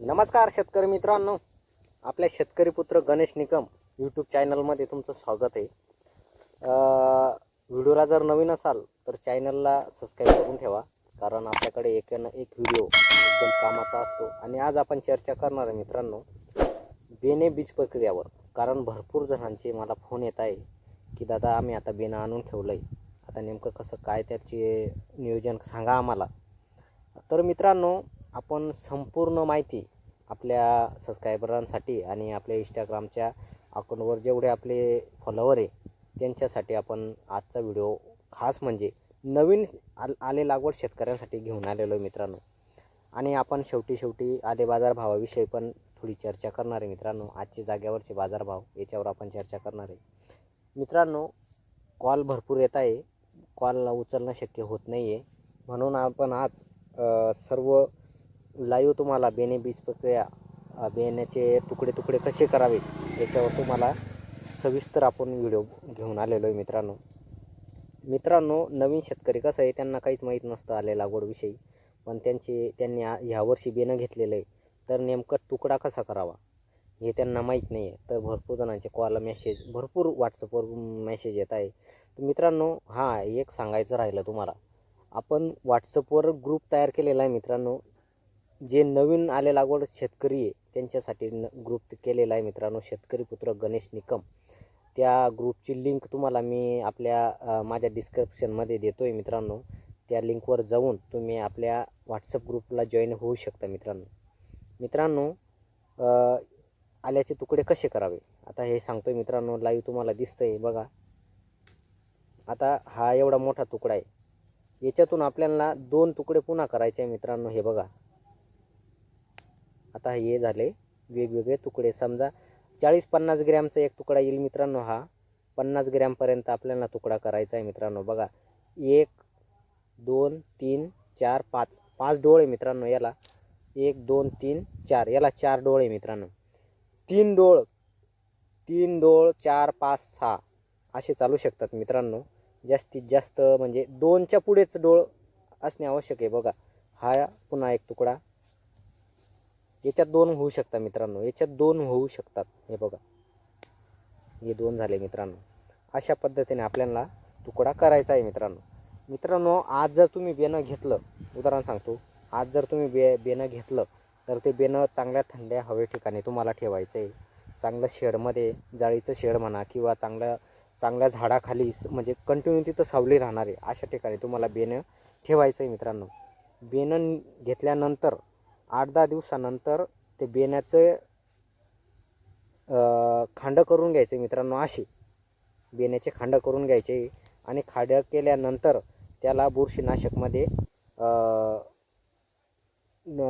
नमस्कार शेतकरी मित्रांनो. आपल्या शेतकरी पुत्र गणेश निकम यूट्यूब चॅनलमध्ये तुमचं स्वागत आहे. व्हिडिओला जर नवीन असाल तर चॅनलला सबस्क्राईब करून ठेवा. कारण आपल्याकडे एक एक व्हिडिओ एकदम कामाचा असतो. आणि आज आपण चर्चा करणार आहे मित्रांनो बेने बीज प्रक्रियावर. कारण भरपूर जणांचे मला फोन येत आहे की दादा आम्ही आता बेनं आणून ठेवलं आहे आता नेमकं कसं काय त्याचे नियोजन सांगा आम्हाला. तर मित्रांनो आपण संपूर्ण माहिती आपल्या सबस्क्रायबरांसाठी आणि आपल्या इंस्टाग्रामच्या अकाउंटवर जेवढे आपले फॉलोवर आहे त्यांच्यासाठी आपण आजचा व्हिडिओ खास म्हणजे नवीन आल आले लागवड शेतकऱ्यांसाठी घेऊन आलेलो आहे मित्रांनो. आणि आपण शेवटी शेवटी आले बाजारभावाविषयी पण थोडी चर्चा करणार आहे मित्रांनो. आजचे जाग्यावरचे बाजारभाव याच्यावर आपण चर्चा करणार आहे. मित्रांनो कॉल भरपूर येत आहे. कॉल उचलणं शक्य होत नाही आहे म्हणून आपण आज सर्व लाईव्ह तुम्हाला बेने बीज प्रक्रिया बेण्याचे तुकडे तुकडे कसे करावे याच्यावर तुम्हाला सविस्तर आपण व्हिडिओ घेऊन आलेलो आहे मित्रांनो. मित्रांनो नवीन शेतकरी कसं आहे त्यांना काहीच माहीत नसतं आले लागवडविषयी पण त्यांचे त्यांनी ह्यावर्षी बेनं घेतलेलं आहे. तर नेमकं तुकडा कसा करावा हे त्यांना माहीत नाही आहे तर भरपूर जणांचे कॉल मेसेज भरपूर व्हॉट्सअपवर मेसेज येत आहे. तर मित्रांनो हां एक सांगायचं राहिलं तुम्हाला. आपण व्हॉट्सअपवर ग्रुप तयार केलेला आहे मित्रांनो. जे नवीन आले लागवड शेतकरी आहे त्यांच्यासाठी न ग्रुप केलेला आहे मित्रांनो शेतकरी पुत्र गणेश निकम. त्या ग्रुपची लिंक तुम्हाला मी आपल्या माझ्या डिस्क्रिप्शनमध्ये देतो आहे मित्रांनो. त्या लिंकवर जाऊन तुम्ही आपल्या व्हॉट्सअप ग्रुपला जॉईन होऊ शकता मित्रांनो. मित्रांनो आल्याचे तुकडे कसे करावे? आता हे सांगतो आहे मित्रांनो लाईव्ह तुम्हाला दिसतं आहे बघा. आता हा एवढा मोठा तुकडा आहे. याच्यातून आपल्याला दोन तुकडे पुन्हा करायचे आहे मित्रांनो हे बघा. आता हे झाले वेगवेगळे तुकडे. समजा चाळीस पन्नास ग्रॅमचा एक तुकडा येईल मित्रांनो हा. पन्नास ग्रॅमपर्यंत आपल्याला तुकडा करायचा आहे मित्रांनो. बघा एक दोन तीन चार पाच. पाच डोळे मित्रांनो याला. एक दोन तीन चार. याला चार डोळे मित्रांनो. तीन डोळ तीन डोळ चार पाच सहा असे चालू शकतात मित्रांनो. जास्तीत जास्त म्हणजे दोनच्या पुढेच डोळ असणे आवश्यक आहे. बघा हा पुन्हा एक तुकडा. याच्यात दोन होऊ शकतात मित्रांनो. याच्यात दोन होऊ शकतात. हे बघा. हे दोन झाले मित्रांनो. अशा पद्धतीने आपल्याला तुकडा करायचा आहे मित्रांनो. मित्रांनो आज जर तुम्ही बेणं घेतलं उदाहरण सांगतो. आज जर तुम्ही बे बेनं घेतलं तर ते बेनं चांगल्या थंड्या हवे ठिकाणी तुम्हाला ठेवायचं आहे. चांगलं शेडमध्ये जाळीचं शेड म्हणा किंवा चांगल्या चांगल्या झाडाखाली स- म्हणजे कंटिन्यू तिथं सावली राहणार आहे. अशा ठिकाणी तुम्हाला बेणं ठेवायचं आहे मित्रांनो. बेणं घेतल्यानंतर आठ दहा दिवसानंतर ते बेण्याचं खांड करून घ्यायचे मित्रांनो असे. बेण्याचे खांड करून घ्यायचे आणि खांड केल्यानंतर त्याला बुरशीनाशकमध्ये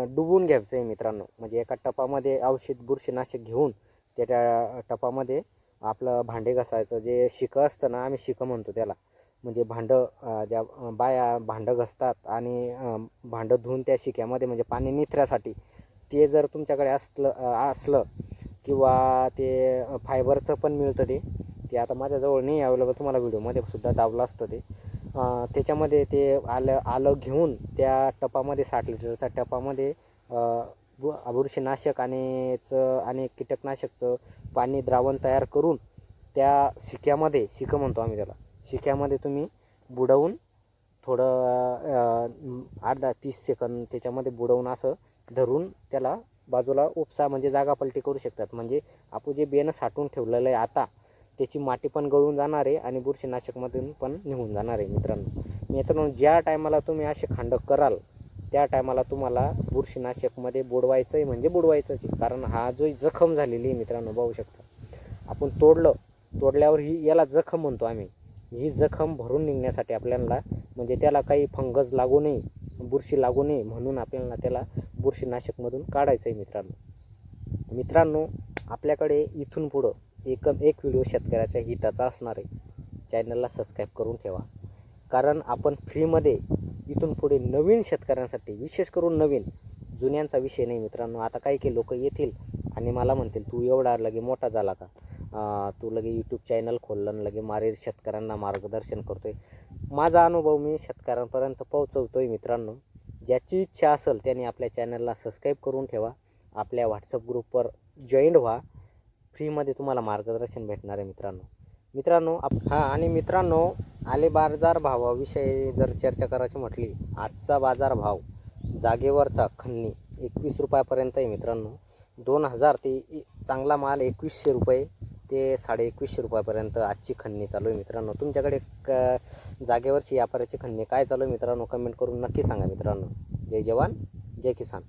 डुबून घ्यायचं आहे मित्रांनो. म्हणजे एका टपामध्ये औषध बुरशीनाशक घेऊन त्या टपामध्ये आपलं भांडे घासायचं. जे शिकं असतं ना आम्ही शिकं म्हणतो त्याला. म्हणजे भांडं ज्या बाया भांडं घसतात आणि भांडं धुवून त्या शिक्यामध्ये म्हणजे पाणी निथऱ्यासाठी ते जर तुमच्याकडे असलं असलं किंवा ते फायबरचं पण मिळतं ते ते आता माझ्याजवळ नाही अवेलेबल तुम्हाला व्हिडिओमध्ये सुद्धा दावलं असतं ते. त्याच्यामध्ये ते आलं आलं घेऊन त्या टपामध्ये साठ लिटरच्या टपामध्ये बुरशीनाशक आणि च आणि कीटकनाशकचं पाणी द्रावण तयार करून त्या शिक्यामध्ये शिकं म्हणतो आम्ही त्याला शिक्यामध्ये तुम्ही बुडवून थोडं अर्धा आठ दहा तीस सेकंद त्याच्यामध्ये बुडवून असं धरून त्याला बाजूला उपसा म्हणजे जागा पलटी करू शकतात. म्हणजे आपण जे बेनं साठवून ठेवलेलं आहे आता त्याची माती पण गळून जाणार आहे आणि बुरशीनाशकमधून पण निघून जाणार आहे मित्रांनो. मित्रांनो ज्या टायमाला तुम्ही असे खांड कराल त्या टायमाला तुम्हाला बुरशीनाशकमध्ये बुडवायचं आहे म्हणजे बुडवायचंच आहे. कारण हा जो जखम झालेली आहे मित्रांनो पाहू शकता. आपण तोडलं तोडल्यावर ही याला जखम म्हणतो आम्ही. ही जखम भरून निघण्यासाठी आपल्याला म्हणजे त्याला काही फंगस लागू नये बुरशी लागू नये म्हणून आपल्याला त्याला बुरशीनाशकमधून काढायचं आहे मित्रांनो. मित्रांनो आपल्याकडे इथून पुढं एकम एक व्हिडिओ शेतकऱ्याच्या हिताचा असणार आहे. चॅनलला सबस्क्राईब करून ठेवा. कारण आपण फ्रीमध्ये इथून पुढे नवीन शेतकऱ्यांसाठी विशेष करून नवीन जुन्यांचा विषय नाही मित्रांनो. आता काही काही लोक येतील आणि मला म्हणतील तू एवढा लगे मोठा झाला का? तू लगे यूट्यूब चॅनल खोललं आणि लगे मारे शेतकऱ्यांना मार्गदर्शन करतोय. माझा अनुभव मी शेतकऱ्यांपर्यंत पोहोचवतोय मित्रांनो. ज्याची इच्छा असेल त्याने आपल्या चॅनलला सबस्क्राईब करून ठेवा. आपल्या व्हॉट्सअप ग्रुपवर जॉईंट व्हा. फ्रीमध्ये तुम्हाला मार्गदर्शन भेटणार आहे मित्रांनो. मित्रांनो आप हां आणि मित्रांनो आले बाजार भावाविषयी जर चर्चा करायची म्हटली आजचा बाजार भाव जागेवरचा खन्नी एकवीस रुपयापर्यंत आहे मित्रांनो. दोन हजार ते चांगला माल एकवीसशे रुपये. ते साडे एकवीसशे रुपयापर्यंत आजची खन्नी चालू आहे मित्रांनो. तुमच्याकडे क जागेवरची व्यापाराची खंडणी काय चालू आहे मित्रांनो? कमेंट करून नक्की सांगा मित्रांनो. जय जवान जय किसान.